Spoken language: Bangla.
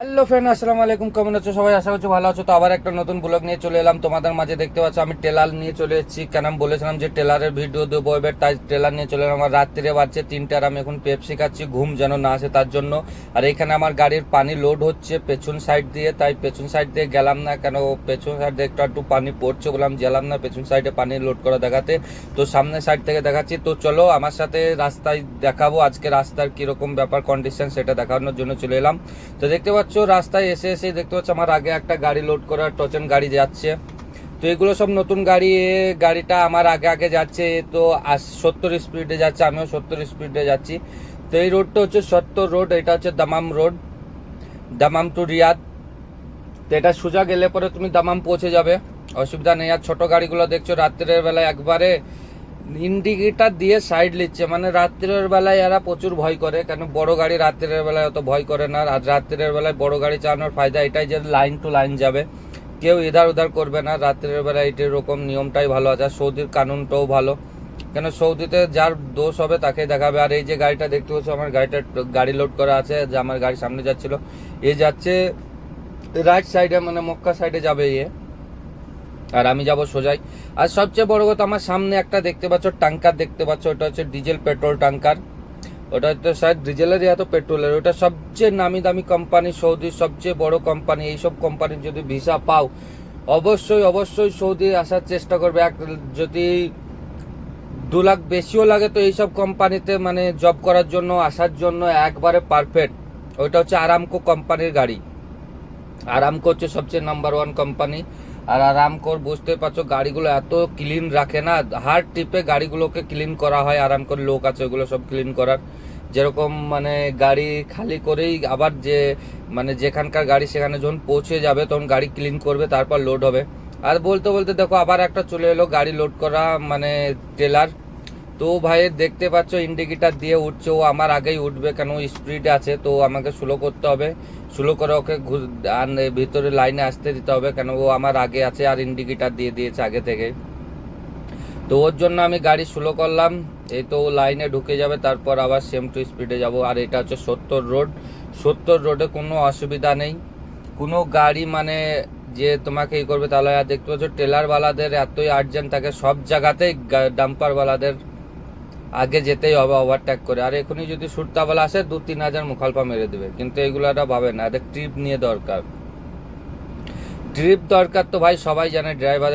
হ্যালো ফ্রেন্ড আসসালামু আলাইকুম। কেমন আছো সবাই? আশা করছি ভালো আছো। তো আবার একটা নতুন ব্লগ নিয়ে চলে এলাম। তোমাদের মাঝে দেখতে পাচ্ছ, আমি টেলার নিয়ে চলে এসেছি। কেন আমি বলেছিলাম যে টেলারের ভিডিও দেবো এবার, তাই টেলার নিয়ে চলে এলাম। আমার রাত্রিরে বাজছে তিনটার আমি এখন পেপসি খাচ্ছি। ঘুম যেন না আসে তার জন্য। আর এখানে আমার গাড়ির পানি লোড হচ্ছে পেছন সাইড দিয়ে। তাই পেছন সাইড দিয়ে গেলাম না কেন? পেছন সাইড দিয়ে একটু একটু পানি পড়ছে বললাম গেলাম না পেছন সাইডে পানি লোড করা দেখাতে। তো সামনের সাইড থেকে দেখাচ্ছি। তো চলো আমার সাথে রাস্তায় দেখাবো। আজকে রাস্তার কীরকম ব্যাপার কন্ডিশন সেটা দেখানোর জন্য চলে এলাম। তো দেখতে পাচ্ছ রাস্তায় এসে এসে দেখতে পাচ্ছ আমার আগে একটা গাড়ি লোড করা টচেন গাড়ি যাচ্ছে। তো এগুলো সব নতুন গাড়ি গাড়িটা আমার আগে আগে যাচ্ছে তো সত্তর স্পিডে যাচ্ছে, আমিও সত্তর স্পিডে যাচ্ছি। তো এই রোডটা হচ্ছে সত্তর রোড এটা হচ্ছে Dammam road Dammam to Riyadh. তো এটা সোজা গেলে পরে তুমি দামাম পৌঁছে যাবে। অসুবিধা নেই, আর ছোট গাড়িগুলো দেখছ, রাত্রের বেলায় একবারে ইন্ডিকেটার দিয়ে সাইড নিচ্ছে মানে রাত্রের বেলায় এরা প্রচুর ভয় করে, কেন বড় গাড়ি রাত্রের বেলায় অত ভয় করে না, আর রাত্রের বেলায় বড় গাড়ি চালানোর ফায়দা এটাই যে লাইন টু লাইন যাবে। কেউ এধার উধার করবে না, রাত্রের বেলায় এটির এরকম নিয়মটাই ভালো আছে, আর সৌদির কানুনটাও ভালো। কেন সৌদিতে যার দোষ হবে তাকে দেখাবে। আর এই যে গাড়িটা দেখতে পাচ্ছ, আমার গাড়িটা গাড়ি লোড করা আছে, যে আমার গাড়ি সামনে যাচ্ছিল। এ যাচ্ছে রাইট সাইডে মানে মক্কা সাইডে যাবে ইয়ে আর আমি যাব সোজাই। আর সবচেয়ে বড় কথা, আমার সামনে একটা দেখতে পাচ্ছ, ট্যাঙ্কার দেখতে পাচ্ছ, ওটা হচ্ছে ডিজেল পেট্রোল ট্যাঙ্কার। ওটা হচ্ছে শায়দ ডিজেলেরই এত পেট্রোলের ওটা সবচেয়ে নামি দামি কোম্পানি সৌদির সবচেয়ে বড় কোম্পানি, এইসব কোম্পানির যদি ভিসা পাও, অবশ্যই অবশ্যই সৌদি আসার চেষ্টা করবে। এক যদি দু লাখ বেশিও লাগে তো এইসব কোম্পানিতে মানে জব করার জন্য, আসার জন্য একবারে পারফেক্ট ওইটা হচ্ছে আরামকো কোম্পানির গাড়ি। আরামকো হচ্ছে সবচেয়ে নাম্বার ওয়ান কোম্পানি। আর আরাম করে বুঝতে পারছ, গাড়িগুলো এত ক্লিন রাখে না। হার টিপে গাড়িগুলোকে ক্লিন করা হয়, আরাম করে লোক আছে, ওগুলো সব ক্লিন করার। যেরকম মানে গাড়ি খালি করেই আবার যে মানে যেখানকার গাড়ি সেখানে যখন পৌঁছে যাবে, তখন গাড়ি ক্লিন করবে, তারপর লোড হবে। আর বলতে বলতে দেখো, আবার একটা চলে এলো, গাড়ি লোড করা মানে ট্রেলার তো ভাই, দেখতে পাচ্ছ ইন্ডিকেটার দিয়ে উঠছে। ও আমার আগেই উঠবে কেন? স্পিডে আছে, তো আমাকে স্লো করতে হবে। স্লো করে ওকে ভিতরে লাইনে আসতে দিতে হবে কেন? ও আমার আগে আছে আর ইন্ডিকেটার দিয়ে দিয়েছে আগে থেকে তো ওর জন্য আমি গাড়ি স্লো করলাম। এই তো লাইনে ঢুকে যাবে, তারপর আবার সেম টু স্পিডে যাব। আর এটা হচ্ছে সত্তর রোড সত্তর রোডে কোনো অসুবিধা নেই। কোনো গাড়ি মানে যে তোমাকে ই করবে, তাহলে আর দেখতে পাচ্ছ টেলারওয়ালাদের এতই আর্জেন্ট থাকে, সব জায়গাতেই ডাম্পারওয়ালাদের আগে যেতেই হবে ওভারটেক করে। আর এখনই যদি সুরতাবালা আসে, দু তিন হাজার মুখালপা মেরে দেবে। কিন্তু এগুলো একটা ভাবে না ট্রিপ নিয়ে দরকার। ট্রিপ দরকার তো ভাই, সবাই জানে ড্রাইভার